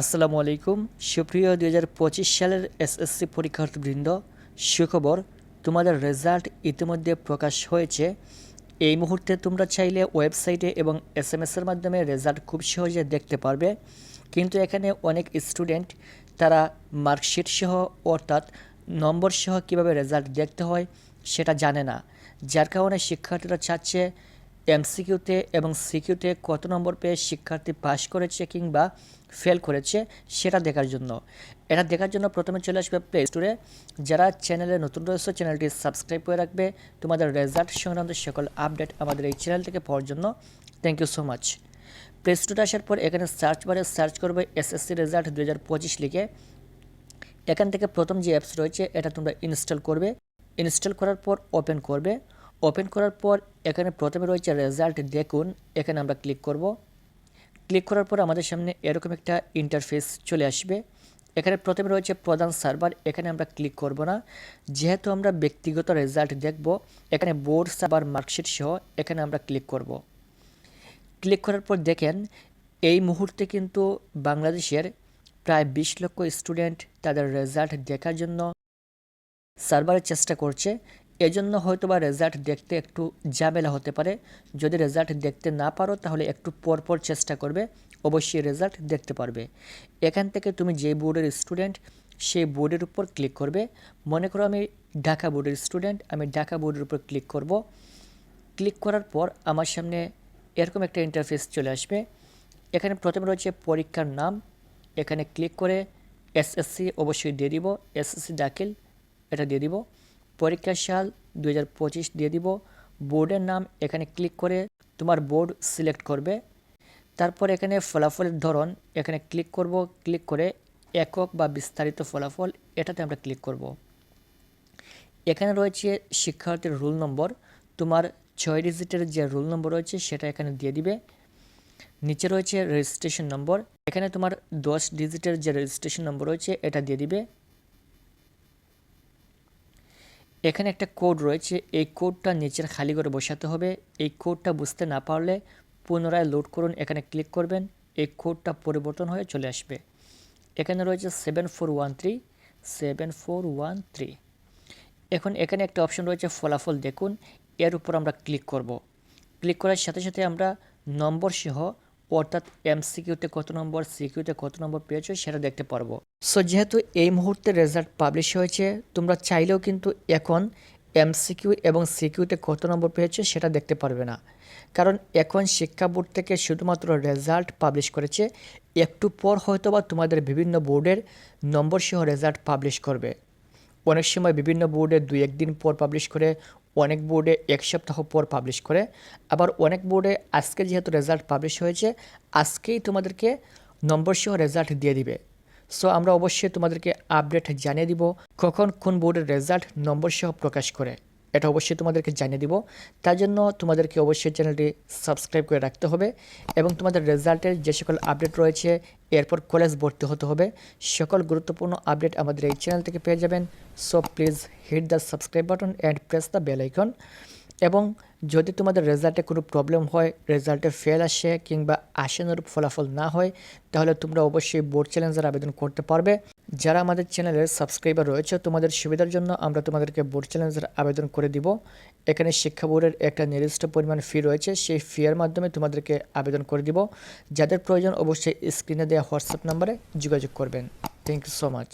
আসসালামু আলাইকুম। সুপ্রিয় দুই হাজার পঁচিশ সালের এসএসসি পরীক্ষার্থীবৃন্দ, সুখবর, তোমাদের রেজাল্ট ইতিমধ্যে প্রকাশ হয়েছে। এই মুহূর্তে তোমরা চাইলে ওয়েবসাইটে এবং এস এম এসের মাধ্যমে রেজাল্ট খুব সহজে দেখতে পারবে। কিন্তু এখানে অনেক স্টুডেন্ট, তারা মার্কশিট সহ, অর্থাৎ নম্বর সহ কীভাবে রেজাল্ট দেখতে হয় সেটা জানে না। যার কারণে শিক্ষার্থীরা চাচ্ছে এমসিকিউতে এবং সিকিউতে কত নম্বর পেয়ে শিক্ষার্থী পাস করেছে কিংবা ফেল করেছে, সেটা দেখার জন্য। এটা দেখার জন্য প্রথমে চলে আসবে প্লে স্টোরে যারা চ্যানেলে নতুন রয়েছে, চ্যানেলটি সাবস্ক্রাইব করে রাখবে। তোমাদের রেজাল্ট সংক্রান্ত সকল আপডেট আমাদের এই চ্যানেল থেকে পাওয়ার জন্য। Thank you so much play স্টোরে আসার পর এখানে সার্চ বারে সার্চ করবে এসএসসি রেজাল্ট দু হাজার পঁচিশ লিখে। এখান থেকে প্রথম যে অ্যাপস রয়েছে, এটা তোমরা ইনস্টল করবে। ইনস্টল করার পর ওপেন করবে। ওপেন করার পর এখানে প্রথমে রয়েছে রেজাল্ট দেখুন। এখানে আমরা ক্লিক করব। ক্লিক করার পর আমাদের সামনে এরকম একটা ইন্টারফেস চলে আসবে। এখানে প্রথমে রয়েছে প্রধান সার্ভার এখানে আমরা ক্লিক করব না। যেহেতু আমরা ব্যক্তিগত রেজাল্ট দেখব, এখানে বোর্ড সার্ভার মার্কশিট সহ এখানে আমরা ক্লিক করব। ক্লিক করার পর দেখেন, এই মুহূর্তে কিন্তু বাংলাদেশের প্রায় বিশ লক্ষ স্টুডেন্ট তাদের রেজাল্ট দেখার জন্য সার্ভারের চেষ্টা করছে। এজন্য হয়তো বা রেজাল্ট দেখতে একটু ঝামেলা হতে পারে। যদি রেজাল্ট দেখতে না পারো, তাহলে একটু পরপর চেষ্টা করবে। অবশ্যই রেজাল্ট দেখতে পারবে। এখান থেকে তুমি যে বোর্ডের স্টুডেন্ট সেই বোর্ডের উপর ক্লিক করবে। মনে করো আমি ঢাকা বোর্ডের স্টুডেন্ট আমি ঢাকা বোর্ডের উপর ক্লিক করব। ক্লিক করার পর আমার সামনে এরকম একটা ইন্টারফেস চলে আসবে। এখানে প্রথমে রয়েছে পরীক্ষার নাম। এখানে ক্লিক করে এসএসসি অবশ্যই দিয়ে দিব। এসএসসি দাখিল, এটা দিয়ে দিব। পরীক্ষার সাল দু হাজার পঁচিশ দিয়ে দিব। বোর্ডের নাম এখানে ক্লিক করে তোমার বোর্ড সিলেক্ট করবে। তারপর এখানে ফলাফলের ধরন এখানে ক্লিক করব। ক্লিক করে একক বা বিস্তারিত ফলাফল এটাতে আমরা ক্লিক করব। এখানে রয়েছে শিক্ষার্থীর রোল নম্বর। তোমার ছয় ডিজিটের যে রোল নম্বর রয়েছে সেটা এখানে দিয়ে দিবে। নিচে রয়েছে রেজিস্ট্রেশন নম্বর। এখানে তোমার দশ ডিজিটের যে রেজিস্ট্রেশন নম্বর রয়েছে এটা দিয়ে দিবে। এখানে একটা কোড রয়েছে, এই কোডটা নিচের খালি করে বসাতে হবে। এই কোডটা বুঝতে না পারলে পুনরায় লোড করুন, এখানে ক্লিক করবেন, এই কোডটা পরিবর্তন হয়ে চলে আসবে। এখানে রয়েছে seven four one three seven four one three এখন এখানে একটা অপশন রয়েছে ফলাফল দেখুন, এর উপর আমরা ক্লিক করব। ক্লিক করার সাথে সাথে আমরা নম্বর সহ অর্থাৎ এমসিকিউতে কত নম্বর সিকিউতে কত নম্বর পেয়েছ সেটা দেখতে পারব। সো যেহেতু এই মুহূর্তে রেজাল্ট পাবলিশ হয়েছে, তোমরা চাইলেও কিন্তু এখন এমসিকিউ এবং সিকিউতে কত নম্বর পেয়েছে সেটা দেখতে পারবে না। কারণ এখন শিক্ষা বোর্ড থেকে শুধুমাত্র রেজাল্ট পাবলিশ করেছে, একটু পর হয়তো বা তোমাদের বিভিন্ন বোর্ডের নম্বর সহ রেজাল্ট পাবলিশ করবে। অনেক সময় বিভিন্ন বোর্ডে দুই একদিন পর পাবলিশ করে অনেক বোর্ডে এক সপ্তাহ পর পাবলিশ করে। আবার অনেক বোর্ডে আজকে যেহেতু রেজাল্ট পাবলিশ হয়েছে, আজকেই তোমাদেরকে নম্বর সহ রেজাল্ট দিয়ে দিবে। সো আমরা অবশ্যই তোমাদেরকে আপডেট জানিয়ে দিব কখন কোন বোর্ডের রেজাল্ট নম্বর সহ প্রকাশ করে। এটা অবশ্যই তোমাদেরকে জানিয়ে দিব। তার জন্য তোমাদেরকে অবশ্যই চ্যানেলটি সাবস্ক্রাইব করে রাখতে হবে এবং তোমাদের রেজাল্টের যে সকল আপডেট রয়েছে, এরপর কলেজ ভর্তি হতে হবে। সকল গুরুত্বপূর্ণ আপডেট আমাদের এই চ্যানেল থেকে পেয়ে যাবেন। So please hit the subscribe button and press the bell icon এবং যদি তোমাদের রেজাল্টে কোনো প্রবলেম হয় রেজাল্টে ফেল আসে কিংবা আশানুরূপ ফলাফল না হয়, তাহলে তোমরা অবশ্যই বোর্ড চ্যালেঞ্জের আবেদন করতে পারবে। যারা আমাদের চ্যানেলের সাবস্ক্রাইবার রয়েছে, তোমাদের সুবিধার জন্য আমরা তোমাদেরকে বোর্ড চ্যালেঞ্জের আবেদন করে দিব। এখানে শিক্ষা বোর্ডের একটা নির্দিষ্ট পরিমাণ ফি রয়েছে, সেই ফিয়ের মাধ্যমে তোমাদেরকে আবেদন করে দিব। যাদের প্রয়োজন অবশ্যই স্ক্রিনে দেওয়া হোয়াটসঅ্যাপ নাম্বারে যোগাযোগ করবেন। Thank you so much